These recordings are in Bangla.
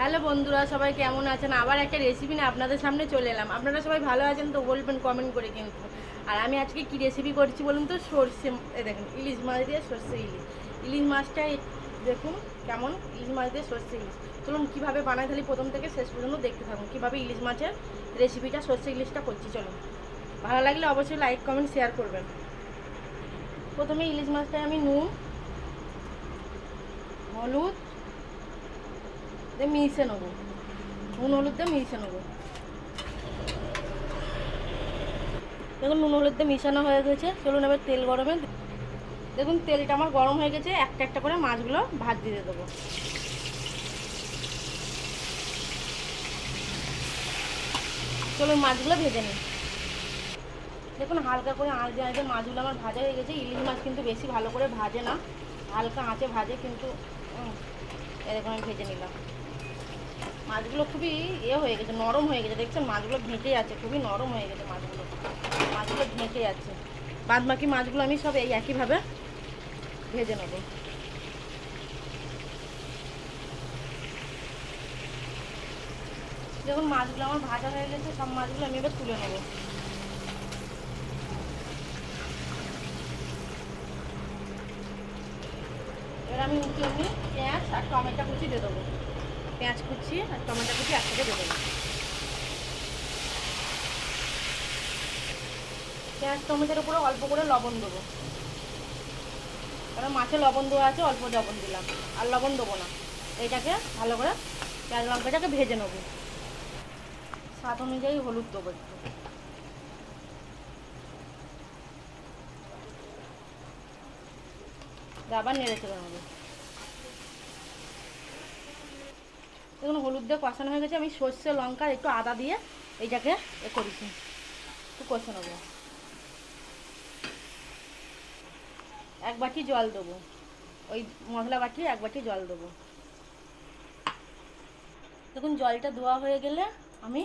হ্যালো বন্ধুরা, সবাই কেমন আছেন? আবার একটা রেসিপি নিয়ে আপনাদের সামনে চলে এলাম। আপনারা সবাই ভালো আছেন তো বলবেন কমেন্ট করে কিন্তু। আর আমি আজকে কি রেসিপি করছি বলুন তো? সর্ষে দেখুন, ইলিশ মাছ দিয়ে সর্ষে ইলিশ। ইলিশ মাছটা এই দেখুন কেমন, ইলিশ মাছ দিয়ে সর্ষে ইলিশ। চলুন কীভাবে বানাই, তাহলে প্রথম থেকে শেষ পর্যন্ত দেখতে থাকুন, কীভাবে ইলিশ মাছের রেসিপিটা সর্ষে ইলিশটা করছি, চলুন। ভালো লাগলে অবশ্যই লাইক কমেন্ট শেয়ার করবেন। প্রথমে ইলিশ মাছটায় আমি নুন, হলুদ দিয়ে মিশে নেব। নুন হলুদ দিয়ে মিশে নেব। দেখুন, নুন হলুদ দিয়ে মিশানো হয়ে গেছে। চলুন এবার তেল গরমে দেখুন, তেলটা আমার গরম হয়ে গেছে। একটা একটা করে মাছগুলো ভাত দিয়ে দেবো। চলুন, মাছগুলো ভেজে নিই। দেখুন, হালকা করে আঁচে আঁচে মাছগুলো আমার ভাজা হয়ে গেছে। ইলিশ মাছ কিন্তু বেশি ভালো করে ভাজে না। হালকা আঁচে ভাজে কিন্তু এরকম আমি ভেজে নিলাম। মাছগুলো খুবই ইয়ে হয়ে গেছে, নরম হয়ে গেছে। দেখছেন মাছগুলো ঘেঁটে যাচ্ছে খুবই নরম হয়ে গেছে মাছগুলো। মাছগুলো ভেঁটে যাচ্ছে বাদ বাকি মাছগুলো আমি সব এই একইভাবে ভেজে নেব। যখন মাছগুলো আমার ভাজা হয়ে গেছে, সব মাছগুলো আমি এবার তুলে নেব। এবার আমি উঠে আমি পেঁয়াজ আর টমেটো কুচি দিয়ে দেবো। পেঁয়াজ কুচি আর টমেটো কুচি একসাথে দেবো পেঁয়াজ, টমেটোর উপরে অল্প করে লবণ দেবো। কারণ মাছে লবণ দেওয়া আছে, অল্প লবণ দিলাম। আর লবণ দেবো না। এইটাকে ভালো করে পেঁয়াজ লঙ্কাটাকে ভেজে নেব। স্বাদ অনুযায়ী হলুদ দেবো একটু। আবার নেড়ে চলে নেব। দেখুন, হলুদ দিয়ে কষানো হয়ে গেছে। আমি সর্ষে, লঙ্কা একটু আদা দিয়ে এইটাকে এ করেছি। একটু কষে নেব। এক বাটি জল দেবো। ওই মশলা বাটি এক বাটি জল দেবো। দেখুন, জলটা ধোয়া হয়ে গেলে আমি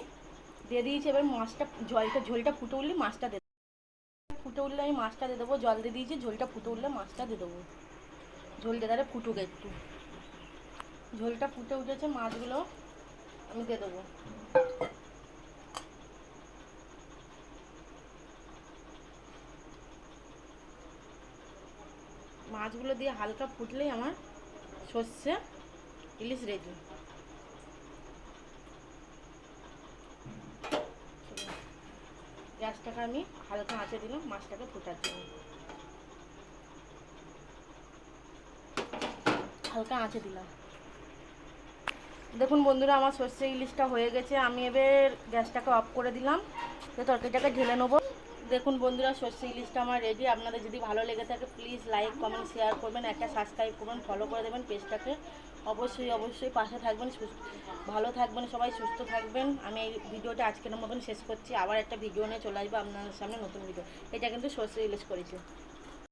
দিয়ে দিয়েছি। এবার মাছটা, জলটা, ঝোলটা ফুটে উঠলে মাছটা দিয়ে। ফুটে উঠলে আমি মাছটা দিয়ে দেবো। জল দিয়ে দিয়েছি, ঝোলটা ফুটে উঠলে মাছটা দিয়ে দেবো। ঝোলটা তাহলে ফুটুক একটু। ঝোলটা ফুটে উঠেছে, মাছগুলো আমি দিয়ে দেবো। মাছগুলো দিয়ে হালকা ফুটলেই আমার সর্ষে ইলিশ রেডি। গ্যাসটাকে আমি হালকা আঁচে দিলাম, মাছটাকে ফুটার জন্য। হালকা আঁচে দিলাম। দেখুন বন্ধুরা, আমার সর্ষে ইলিশটা হয়ে গেছে। আমি এবার গ্যাসটাকে অফ করে দিলাম। তো তরকারিটাকে ঢেলে নেব। দেখুন বন্ধুরা, সর্ষে ইলিশটা আমার রেডি আপনাদের যদি ভালো লেগে থাকে প্লিজ লাইক কমেন্ট শেয়ার করবেন। একটা সাবস্ক্রাইব করবেন ফলো করে দেবেন পেজটাকে। অবশ্যই অবশ্যই পাশে থাকবেন, সুস্থ ভালো থাকবেন সবাই, সুস্থ থাকবেন। আমি এই ভিডিওটা আজকের মতন শেষ করছি। আবার একটা ভিডিও নিয়ে চলে আসব আপনাদের সামনে, নতুন ভিডিও এটা কিন্তু সর্ষে ইলিশ করেছি।